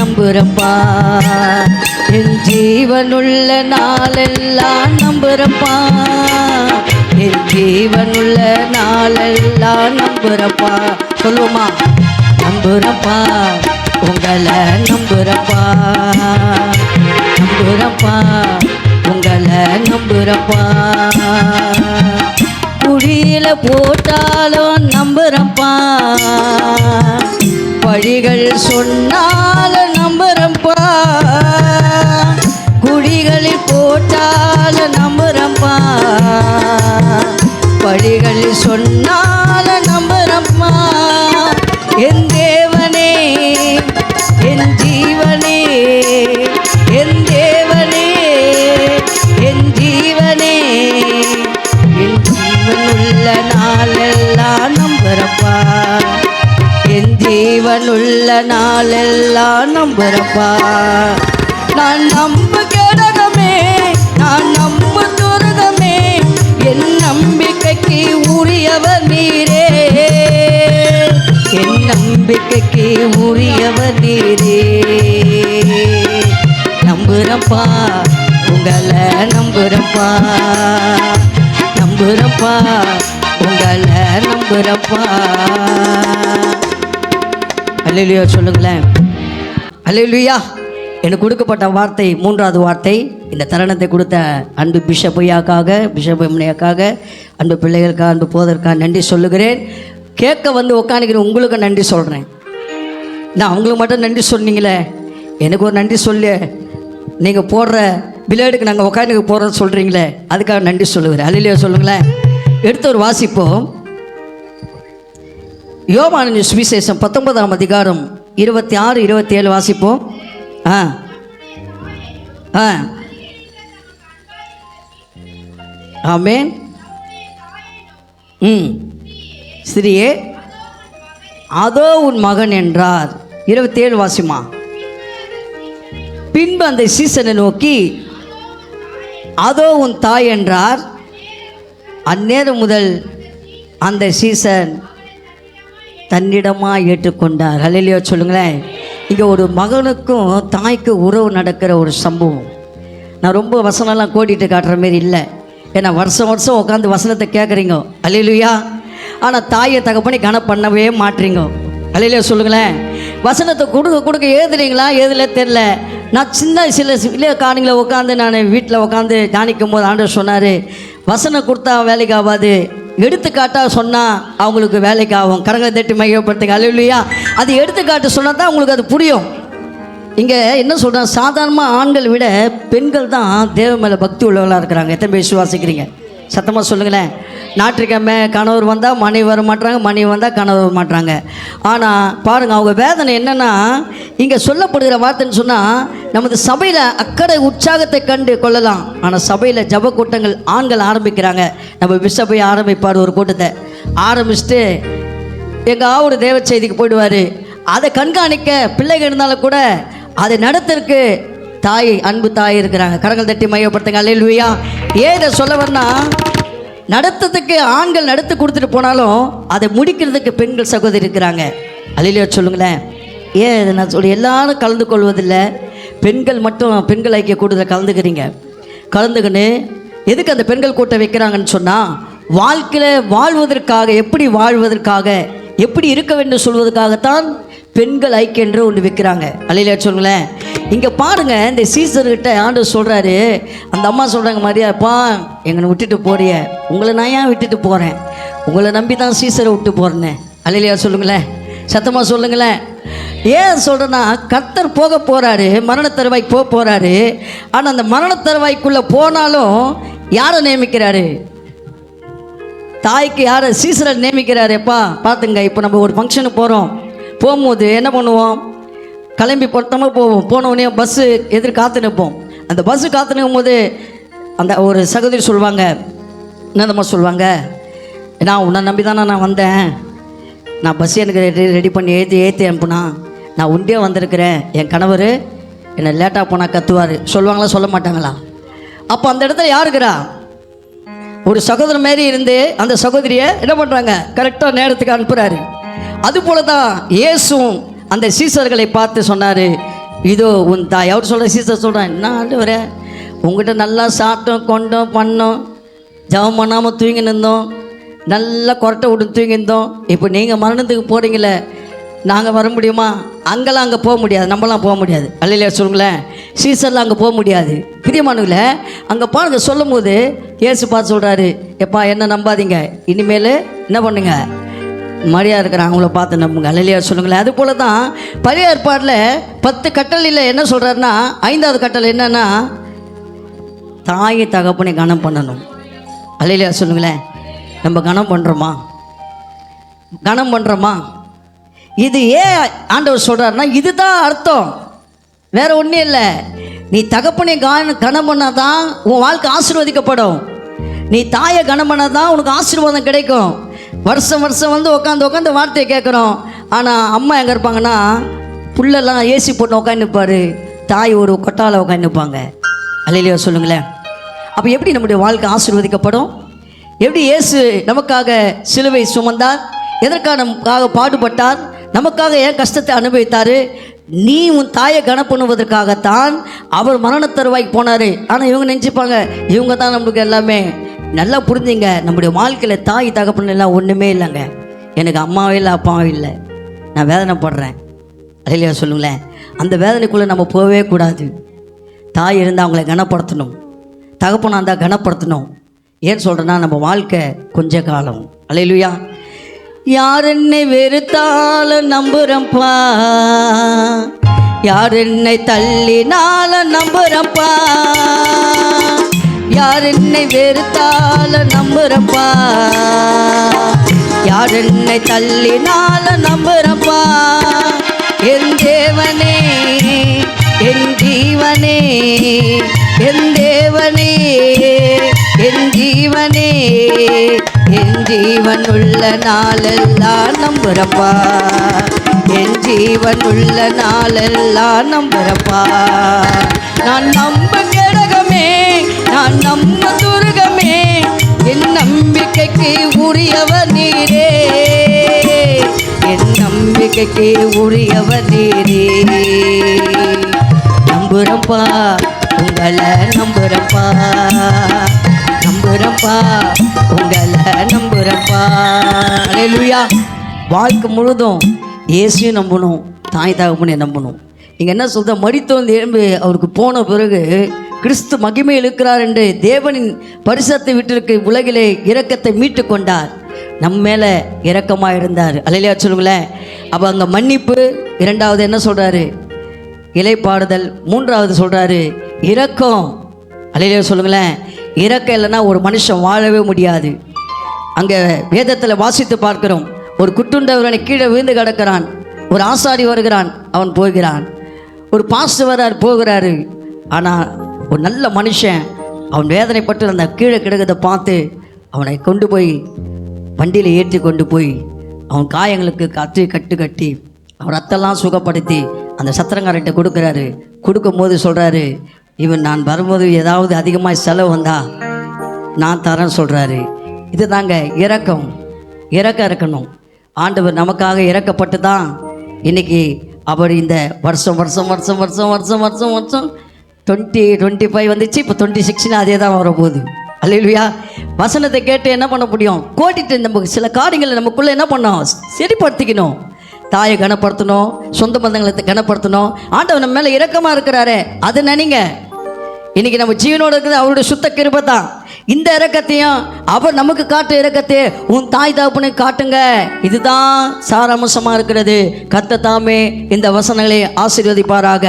நம்புறப்பா. என் ஜீவனுள்ள நாளெல்லாம் நம்புறப்பா. என் ஜீவனுள்ள நாளெல்லாம் நம்புறப்பா. சொல்லுமா நம்புறப்பா. உங்களை நம்புறப்பா. நம்புறப்பா. உங்களை நம்புறப்பா. குழியில போட்டாலும் நம்புறப்பா. வழிகள் சொன்னாலும் நம்புறப்பா. குடிகளில் போட்டாலும் நம்புறப்பா. வழிகளில் சொன்னாலும் நம்புறப்பா. என் தேவனே என் ஜீவனே என் தேவனே என் ஜீவனே. என் ஜீவனுள்ள நாளெல்லாம் நம்புறப்பா. இறைவன் உள்ள நாளெல்லாம் நம்புறப்பா நான் நம்பு கடகமே நான் நம்பு துருகமே என் நம்பிக்கைக்கு உரியவர் நீரே. என் நம்பிக்கைக்கு உரியவர் நீரே. நம்புறப்பா உங்களை நம்புறப்பா நம்புறப்பா உங்களை நம்புறப்பா அல்லையா சொல்லுங்களேன். அல்லையா எனக்கு கொடுக்கப்பட்ட வார்த்தை மூன்றாவது வார்த்தை. இந்த தருணத்தை கொடுத்த அன்பு பிஷப் ஐயாக்காக பிஷப் எம்னையாக்காக அன்பு பிள்ளைகளுக்காக அன்பு போதற்காக நன்றி சொல்லுகிறேன். கேட்க வந்து உட்காந்துக்கிற உங்களுக்கு நன்றி சொல்கிறேன் நான் அவங்களுக்கு மட்டும் நன்றி சொன்னீங்களே. எனக்கு ஒரு நன்றி சொல்லு. நீங்கள் போடுற பிளேடுக்கு நாங்கள் உட்காந்து போடுறது சொல்கிறீங்களே அதுக்காக நன்றி சொல்லுகிறேன். அல்லையா சொல்லுங்களேன். எடுத்து ஒரு வாசிப்போம். யோவானின் சுவிசேஷம் பத்தொன்பதாம் அதிகாரம் இருபத்தி ஆறு இருபத்தி ஏழு வாசிப்போம். ஆ. ஆ. ஆமேன். ம். ஸ்திரியே அதோ உன் மகன் என்றார். இருபத்தி ஏழு வாசிமா. பின்பு அந்த சீசனை நோக்கி அதோ உன் தாய் என்றார். அந்நேரம் முதல் அந்த சீசன் தன்னிடமாக ஏற்றுக்கொண்டார். ஹalleluya சொல்லுங்களேன். இங்கே ஒரு மகனுக்கும் தாய்க்கு உறவு நடக்கிற ஒரு சம்பவம். நான் ரொம்ப வசனம்லாம் கோடிட்டு காட்டுற மாரி இல்லை. ஏன்னா வருஷம் வருஷம் உட்காந்து வசனத்தை கேட்குறீங்க ஹalleluya ஆனால் தாயை தகப்பனி கன பண்ணவே மாட்டுறீங்க ஹalleluya சொல்லுங்களேன். வசனத்தை கொடுக்க கொடுக்க ஏதுறீங்களா ஏதுல தெரில நான் சின்ன சில சில காணிங்களை உட்காந்து நான் வீட்டில் உட்காந்து தியானிக்கும் போது ஆண்டு சொன்னார் வசனம் கொடுத்தா வேலைக்கு ஆகாது. எடுத்துக்காட்டாக சொன்னால் அவங்களுக்கு வேலைக்கு ஆகும் கரங்களை தட்டி மையப்படுத்துங்க இல்லையா அது எடுத்துக்காட்டு சொன்னால் தான் உங்களுக்கு அது புரியும். இங்கே என்ன சொல்கிறேன் சாதாரணமாக ஆண்கள் விட பெண்கள் தான் தேவ மேலே பக்தி உள்ளவர்களாக இருக்கிறாங்க. எத்தனை பேர் விசுவாசிக்கிறீங்க? சத்தமாக சொல்லுங்களேன். ஞாயிற்றுக்கிழமை கணவர் வந்தால் மனைவி வர மாட்றாங்க மனைவி வந்தால் கணவர் வர மாட்டுறாங்க ஆனால் பாருங்கள் அவங்க வேதனை என்னென்னா இங்கே சொல்லப்படுகிற வார்த்தைன்னு சொன்னால் நமது சபையில் அக்கறை உற்சாகத்தை கண்டு கொள்ளலாம். ஆனால் சபையில் ஜப கூட்டங்கள் ஆண்கள் ஆரம்பிக்கிறாங்க. நம்ம விசபையை ஆரம்பிப்பார் ஒரு கூட்டத்தை. ஆரம்பிச்சுட்டு எங்கள் ஒரு தேவ செய்திக்கு போயிடுவார். அதை கண்காணிக்க பிள்ளைகள் இருந்தாலும் கூட அதை நடத்திற்கு தாய் அன்பு தாய் இருக்கிறாங்க. கரங்கள் தட்டி மையப்படுத்துங்க. அல்லையா ஏன் இதை சொல்ல வரனா நடத்துறதுக்கு ஆண்கள் நடத்து கொடுத்துட்டு போனாலும் அதை முடிக்கிறதுக்கு பெண்கள் சகோதரி இருக்கிறாங்க. அழிலியா சொல்லுங்களேன். ஏன் இதை நான் சொல்லி எல்லாரும் கலந்து கொள்வதில்லை. பெண்கள் மட்டும் பெண்கள் ஐக்கிய கூட்டத்தில் கலந்துக்கிறீங்க. கலந்துக்கின்னு எதுக்கு அந்த பெண்கள் கூட்டம் வைக்கிறாங்கன்னு சொன்னால் வாழ்க்கையில் வாழ்வதற்காக எப்படி வாழ்வதற்காக எப்படி இருக்க வேண்டும் சொல்வதற்காகத்தான் பெண்கள் ஐக்கியம் என்று ஒன்று வைக்கிறாங்க அலையில சொல்லுங்களேன். இங்கே பாருங்க இந்த சீசர்கிட்ட ஆண்டு சொல்கிறாரு அந்த அம்மா சொல்கிறாங்க மாதிரியாப்பா எங்களை விட்டுட்டு போறிய. உங்களை நான் ஏன் விட்டுட்டு போகிறேன் உங்களை நம்பி தான் சீசரை விட்டு போகிறேன்னு அலையிலையா சொல்லுங்களேன். சத்தமாக சொல்லுங்களேன். ஏன் சொல்கிறேன்னா கத்தர் போக போகிறாரு மரணத்தருவாய்க்கு போக போகிறாரு ஆனால் அந்த மரண தருவாய்க்குள்ளே போனாலும் யாரை நியமிக்கிறாரு? தாய்க்கு யாரை? சீசரை நியமிக்கிறாரு. எப்பா பார்த்துங்க இப்போ நம்ம ஒரு ஃபங்க்ஷனுக்கு போகிறோம் போகும்போது என்ன பண்ணுவோம்? கிளம்பி பொருத்தமாக போவோம். போனவுடனே பஸ்ஸு எதிர் காத்து நிற்போம். அந்த பஸ்ஸு காத்து நிற்கும் போது அந்த ஒரு சகோதரி சொல்லுவாங்க என்னதம்மா சொல்லுவாங்க நான் உன்னை நம்பி தானே நான் வந்தேன். நான் பஸ் எனக்கு ரெடி ரெடி பண்ணி ஏற்றி ஏற்றி அனுப்புனா நான் உண்டே வந்திருக்கிறேன். என் கணவர் என்னை லேட்டாக போனால் கத்துவார். சொல்லுவாங்களா? சொல்ல மாட்டாங்களா? அப்போ அந்த இடத்துல யாருக்குறா ஒரு சகோதரன் மாரி இருந்து அந்த சகோதரியை என்ன பண்ணுறாங்க கரெக்டாக நேரத்துக்கு அனுப்புகிறாரு அதுபோல தான் இயேசும் அந்த சீசர்களை பார்த்து சொன்னார் இதோ உன் தாய். அவர் சொல்கிற சீசர் சொல்கிறேன் என்ன வர உங்ககிட்ட நல்லா சாப்பிட்டோம் கொண்டோம் பண்ணோம் ஜபம் பண்ணாமல் தூங்கி நின்றோம் நல்லா கொரட்டை விட்டு தூங்கி இருந்தோம். இப்போ நீங்கள் மரணத்துக்கு போகிறீங்களே நாங்கள் வர முடியுமா? அங்கெல்லாம் அங்கே போக முடியாது நம்மலாம் போக முடியாது. அல்லையா சொல்லுங்களேன். சீசரில் அங்கே போக முடியாது. பிரியமானவில் அங்கே பாருங்க சொல்லும் போது ஏசு பார்த்து சொல்கிறாரு எப்பா என்ன நம்பாதீங்க. இனிமேல் என்ன பண்ணுங்கள் மரியா இருக்கிற அவங்கள பார்த்து நம்புங்க. அலையிலையா சொல்லுங்களேன். அது போல தான் பழைய ஏற்பாட்டில் பத்து கட்டளையில் என்ன சொல்கிறாருன்னா ஐந்தாவது கட்டளை என்னன்னா தாயை தகப்பனை கனம் பண்ணணும். அலையிலையா சொல்லுங்களேன். நம்ம கனம் பண்ணுறோமா கனம் பண்ணுறோமா இது ஏன் ஆண்டவர் சொல்கிறாருன்னா இதுதான் அர்த்தம். வேற ஒன்றும் இல்லை. நீ தகப்பனை கான கனம் பண்ணால் தான் உன் வாழ்க்கை ஆசீர்வதிக்கப்படும். நீ தாயை கனம் பண்ணால் தான் உனக்கு ஆசீர்வாதம் கிடைக்கும். வருஷம் வருஷம் வந்து உட்காந்து உட்காந்து வார்த்தையை கேட்குறோம் ஆனால் அம்மா எங்கே இருப்பாங்கன்னா புள்ளெல்லாம் ஏசி போட்டு உட்காந்துப்பாரு தாய் ஒரு கொட்டால உட்காந்துப்பாங்க அலையிலையோ சொல்லுங்களேன். அப்போ எப்படி நம்முடைய வாழ்க்கை ஆசீர்வதிக்கப்படும்? எப்படி இயேசு நமக்காக சிலுவை சுமந்தார்? எதற்காக நமக்காக பாடுபட்டார்? நமக்காக ஏன் கஷ்டத்தை அனுபவித்தார்? நீ உன் தாயை கனப்பண்ணுவதற்காகத்தான் அவர் மரண தருவாய்க்கு போனார். ஆனால் இவங்க நினச்சிப்பாங்க இவங்க தான் நம்மளுக்கு எல்லாமே. நல்லா புரிஞ்சுங்க. நம்முடைய வாழ்க்கையில் தாய் தகப்பன் எல்லாம் ஒன்றுமே இல்லைங்க. எனக்கு அம்மாவும் இல்லை அப்பாவும் இல்லை. நான் வேதனைப்படுறேன். இல்லையா சொல்லுங்களேன். அந்த வேதனைக்குள்ளே நம்ம போகவே கூடாது. தாய் இருந்தால் அவங்கள கனப்படுத்தணும். தகப்பனாக இருந்தால் கனப்படுத்தணும். ஏன் சொல்கிறேன்னா நம்ம வாழ்க்கை கொஞ்ச காலம். அலையிலுயா யார் என்னை வெறுத்தாலும் நம்புகிறப்பா யார் என்னை தள்ளினாலும் நம்புகிறப்பா யார் என்னை வெறுத்தால நம்புறப்பா? யார் என்னை தள்ளினால நம்புறப்பா? என் தேவனே என் ஜீவனே என் தேவனே என் ஜீவனே என் ஜீவன் உள்ள நாளெல்லாம் நம்புறப்பா. என் ஜீவன் உள்ள நாளெல்லாம் நம்புறப்பா. நான் நம்ப நம்ம துருகமே என் நம்பிக்கைக்கு உரியவர் நீரே. என் நம்பிக்கைக்கு உரியவர் நீரே. நம்புறப்பா உங்களை நம்புறப்பா. நம்புறப்பா உங்களை நம்புறப்பா. அல்லேலூயா வாழ்க்கை முழுதும் இயேசையும் நம்பணும் தாய் தகப்பனையும் நம்பணும். நீங்கள் என்ன சொல்கிற மடித்தோந்து எழும்பு அவருக்கு போன பிறகு கிறிஸ்து மகிமையில் இருக்கிறார் என்று தேவனின் பரிசத்தை விட்டிருக்க உலகிலே இரக்கத்தை மீட்டு கொண்டார் நம்ம மேலே இரக்கமாக இருந்தார் அலையிலையா சொல்லுங்களேன். அப்போ அங்கே மன்னிப்பு இரண்டாவது என்ன சொல்கிறாரு இலைப்பாடுதல் மூன்றாவது சொல்கிறாரு இரக்கம். அலையிலையா சொல்லுங்களேன். இரக்கம் இல்லைன்னா ஒரு மனுஷன் வாழவே முடியாது. அங்கே வேதத்தில் வாசித்து பார்க்கிறோம். ஒரு குட்டுண்டவரனை கீழே விழுந்து கிடக்கிறான். ஒரு ஆசாரி வருகிறான் அவன் போகிறான். ஒரு பாஸ்டர் வரார் போகிறாரு. ஆனால் ஒரு நல்ல மனுஷன் அவன் வேதனைப்பட்டு அந்த கீழே கிடக்கிறத பார்த்து அவனை கொண்டு போய் வண்டியில் ஏற்றி கொண்டு போய் அவன் காயங்களுக்கு கத்து கட்டு கட்டி அவன் ரத்தெல்லாம் சுகப்படுத்தி அந்த சத்திரங்காரர்கிட்ட கொடுக்குறாரு. கொடுக்கும்போது சொல்கிறாரு இவன் நான் வரும்போது ஏதாவது அதிகமாக செலவு வந்தால் நான் தரேன் சொல்கிறாரு இது தாங்க இறக்கம் இறக்கம் இருக்கணும். ஆண்டவர் நமக்காக இறக்கப்பட்டு தான் இன்னைக்கு அவர் இந்த வருஷம் வருஷம் வருஷம் வருஷம் வருஷம் வருஷம் வருஷம் டுவெண்ட்டி டுவெண்ட்டி ஃபைவ் வந்துச்சு இப்போ டுவெண்ட்டி சிக்ஸ்னு அதே தான் வரப்போகுது. அல்லையா வசனத்தை கேட்டு என்ன பண்ண முடியும்? கோட்டிட்டு நமக்கு சில காரியங்களை நமக்குள்ளே என்ன பண்ணோம் சரிப்படுத்திக்கணும் தாயை கனப்படுத்தணும் சொந்த பந்தங்களை கனப்படுத்தணும். ஆண்டவர் நம்ம மேலே இரக்கமாக இருக்கிறாரே அதை நினைங்க. இன்னைக்கு நம்ம ஜீவனோட இருக்கிறது அவருடைய சுத்த கிருபை தான். இந்த இறக்கத்தையும் அவர் நமக்கு காட்டு இறக்கத்தை உன் தாய் தகப்பனை காட்டுங்க. இதுதான் சாராம்சமாக இருக்கிறது. கத்த தாமே இந்த வசனங்களை ஆசீர்வதிப்பாராக.